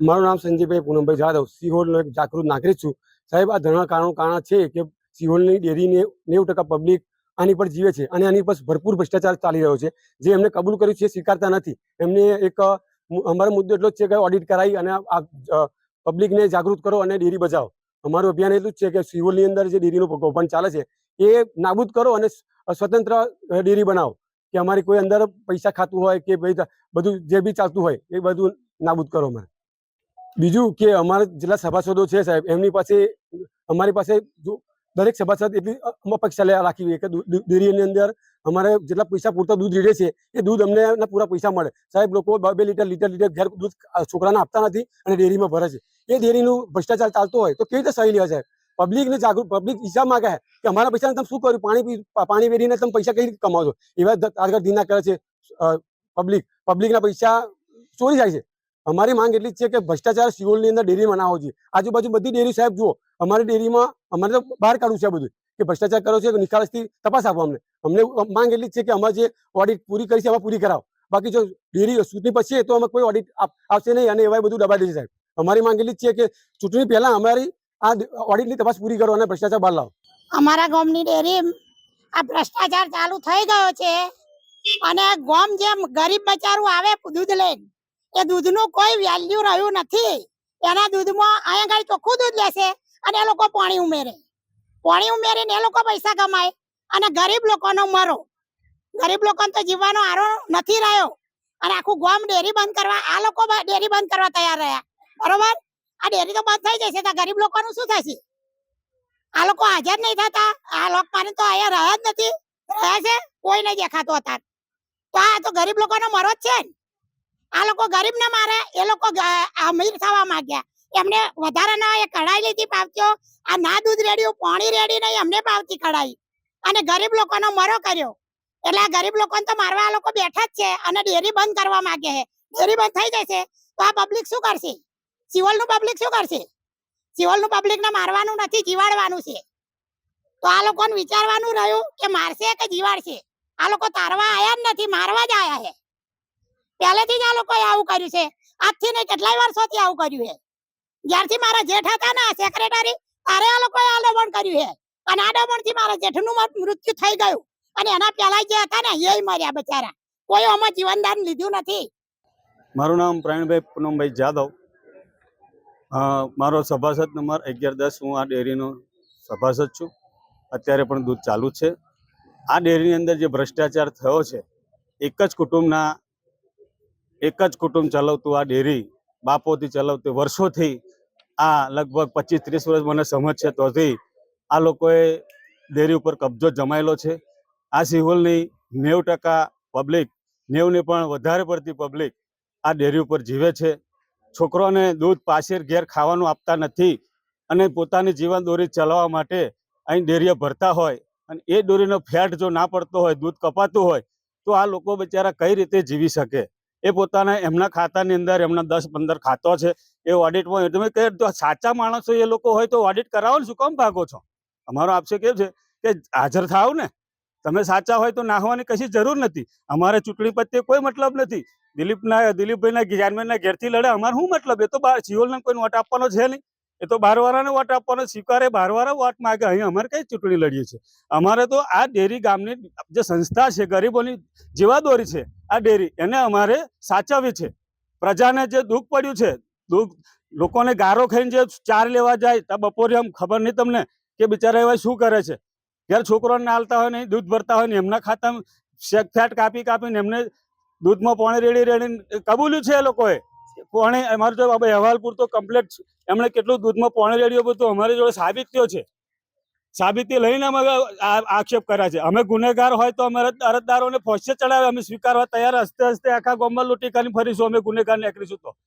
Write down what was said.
મારું નામ સંજયભાઈ પૂનમભાઈ જાદવ, સિહોરનો એક જાગૃત નાગરિક છું. સાહેબ, આ ધરણા કારણો કારણ છે કે સિહોરની ડેરીને નેવું ટકા પબ્લિક આની પર જીવે છે અને આની પર ભરપૂર ભ્રષ્ટાચાર ચાલી રહ્યો છે. જે એમને કબૂલ કર્યું છે સ્વીકારતા નથી. એમને એક, અમારો મુદ્દો એટલો જ છે કે ઓડિટ કરાવી અને આ પબ્લિકને જાગૃત કરો અને ડેરી બચાવો અમારું અભિયાન એટલું જ છે કે સિહોરની અંદર જે ડેરીનું કૌભાંડ ચાલે છે એ નાબૂદ કરો અને સ્વતંત્ર ડેરી બનાવો. કે અમારી કોઈ અંદર પૈસા ખાતું હોય કે ભાઈ બધું જે બી ચાલતું હોય એ બધું નાબૂદ કરો અમારે. બીજું કે અમારા જેટલા સભાસદો છે સાહેબ, એમની પાસે અમારી પાસે જો દરેક સભાસદ એટલી અપેક્ષા રાખી હોય કે ડેરીની અંદર અમારે જેટલા પૈસા પૂરતા દૂધ રેડે છે, એ દૂધ અમને પૂરા પૈસા મળે. સાહેબ, લોકો બે લીટર લીટર લીટર ઘેર દૂધ છોકરાને આપતા નથી અને ડેરીમાં ભરે છે. એ ડેરીનું ભ્રષ્ટાચાર ચાલતો હોય તો કેવી રીતે સહી લેવા સાહેબ? પબ્લિકને જાગૃત, પબ્લિક હિસાબ માંગે છે કે અમારા પૈસાને તમે શું કર્યું? પાણી પાણી વેરીને તમે પૈસા કઈ રીતે કમાવો છો એવા આગળ દિના કરે છે પબ્લિક. પબ્લિકના પૈસા ચોરી જાય છે. અમારી માંગ એટલી જ છે કે ભ્રષ્ટાચાર સિયોલની અંદર ડેરી બનાવો જોઈએ આજુબાજુ બધી ડેરી સાહેબ જુઓ, અમારી ડેરીમાં અમારે તો બહાર કાઢવું છે બધું. કે ભ્રષ્ટાચાર કરો છે નિખાલસથી તપાસ આપો અમને. અમને માંગ એટલી જ છે કે અમારે જે ઓડિટ પૂરી કરી છે એમાં પૂરી કરાવો. બાકી જો ડેરી ચૂંટણી પછી તો અમે કોઈ ઓડિટ આવશે નહીં અને એવા બધું દબાઈ દેશે સાહેબ. અમારી માંગ એટલી છે કે ચૂંટણી પહેલા અમારી આ ઓડિટની તપાસ પૂરી કરો અને ભ્રષ્ટાચાર બહાર લાવો. અમારા ગામની ડેરી આ ભ્રષ્ટાચાર ચાલુ થઈ ગયો છે. અને ગામ જેમ ગરીબ બચારું આવે દૂધ લઈને. એ દૂધનું કોઈ વેલ્યુ રહ્યું નથી. એના દૂધમાં અહીંયા આગળ ચોખ્ખું દૂધ લેશે અને એ લોકો પાણી ઉમેરે. પાણી ઉમેરીને એ લોકો પૈસા કમાય અને ગરીબ લોકોનો મરો. ગરીબ લોકોને તો જીવવાનો આરો નથી રહ્યો. અને આખું ગામ ડેરી બંધ કરવા, આ લોકો ડેરી બંધ કરવા તૈયાર રહ્યા. બરોબર? આ ડેરી તો બંધ થઈ જશે, તો ગરીબ લોકોનું શું થશે? આ લોકો હાજર નહીં થતા. આ લોકો માને તો અહીંયા રહ્યા જ નથી. રહ્યા છે, કોઈ નહીં દેખાતો હતા તો આ તો ગરીબ લોકોનો મરો જ છે ને. આ લોકો ગરીબ ને મારે, એ લોકો અમીર થવા માંગ્યા. એમને વધારાના એ કઢાઈ લીધી પાવતીઓ. આ ના દૂધ રેડ્યું, પાણી રેડી નહીં, એમને પાવતી કઢાઈ. અને ગરીબ લોકોનો મરો કર્યો. એટલે આ ગરીબ લોકોને તો મારવા આ લોકો બેઠા જ છે અને ડેરી બંધ કરવા માંગે છે. ડેરી બંધ થઈ જશે તો આ પબ્લિક શું કરશે? સિવલનું પબ્લિક શું કરશે? સિવલનું પબ્લિક ને મારવાનું નથી, જીવાડવાનું છે. તો આ લોકોને વિચારવાનું રહ્યું કે મારશે કે જીવાડશે? આ લોકો તારવા આયા જ નથી, મારવા જ આયા છે. પહેલેથી જ આ લોકોએ આવું કર્યું છે. આજથી નહીં, કેટલાય વર્ષોથી આવું કર્યું છે. જ્યારથી મારા જેઠ હતા ને સેક્રેટરી તારે આ લોકોએ આ દમણ કર્યું છે. અને આ દમણથી મારા જેઠનું મૃત્યુ થઈ ગયું. અને એના પહેલા જે હતા ને એ મર્યા બચારા. કોઈ આમાં જીવનદાન લીધું નથી. મારું નામ પ્રવીણભાઈ પૂનમભાઈ જાદવ. મારો સભાસદ નંબર અગિયાર દસ, હું આ ડેરીનો સભાસદ છું. અત્યારે પણ દૂધ ચાલુ છે. આ ડેરીની અંદર જે ભ્રષ્ટાચાર થયો છે, એક જ કુટુંબના એક જ કુટુંબ ચલાવતું આ ડેરી બાપોથી ચલાવતી, વર્ષોથી આ લગભગ પચીસ ત્રીસ વર્ષ મને સમજ છે, તોથી આ લોકોએ ડેરી ઉપર કબજો જમાયેલો છે. આ સિહોલની નેવું ટકા પબ્લિક નેવને પણ વધારે પડતી પબ્લિક આ ડેરી ઉપર જીવે છે. છોકરોને દૂધ પાછેર ઘેર ખાવાનું આપતા નથી અને પોતાની જીવન દોરી ચલાવવા માટે અહીં ડેરીએ ભરતા હોય અને એ દોરીનો ફેટ જો ના પડતો હોય, દૂધ કપાતું હોય, તો આ લોકો બિચારા કઈ રીતે જીવી શકે? એ પોતાના એમના ખાતાની અંદર એમના દસ પંદર ખાતો છે, એ ઓડિટમાં તમે કહે તો સાચા માણસો એ લોકો હોય તો ઓડિટ કરાવો ને, શું કામ ભાગો છો? અમારો આપશે કેમ છે? કે હાજર થાવ ને. તમે સાચા હોય તો નાહવાની કશી જરૂર નથી. અમારે ચૂંટણી પ્રત્યે કોઈ મતલબ નથી. દિલીપના, દિલીપભાઈના ચેરમેનના ઘેરથી લડે, અમારે શું મતલબ? એ તો બાર સિયોલને કોઈ વોટ આપવાનો છે નહીં. એ તો બારવાળાને વોટ આપવાનો, સ્વીકારે, બારવારા વોટ માગે. અહીં અમારે કઈ ચૂંટણી લડીએ છીએ? અમારે તો આ ડેરી ગામની જે સંસ્થા છે, ગરીબોની જીવાદોરી છે. આ ડેરી એને અમારે સાચવવી છે. પ્રજાને જે દુઃખ પડ્યું છે, દુઃખ, લોકોને ગારો ખાઈને જે ચાર લેવા જાય, તો બપોરે આમ ખબર નહીં તમને કે બિચારા એવા શું કરે છે. ઘેર છોકરોને હાલતા હોય ને, દૂધ ભરતા હોય ને, એમના ખાતામાં શેક ફેટ કાપી કાપીને એમને દૂધમાં પાણી રેડી રેડીને કબૂલ્યું છે એ લોકોએ? પાણી, અમારો જો હવે અહેવાલ પૂરતો કમ્પ્લેટ એમણે કેટલું દૂધમાં પાણી રેડ્યું બધું અમારી જોડે સાબિત થયો છે. સાબિતી લઈને અમે આક્ષેપ કર્યા છે. અમે ગુનેગાર હોય તો અમે અરજદારોને ફોસે ચડાવે, અમે સ્વીકારવા તૈયાર, હસ્તે હસ્તે આખા ગામમાં લૂંટી કરીને ફરીશું, અમે ગુનેગાર નીકળીશું તો.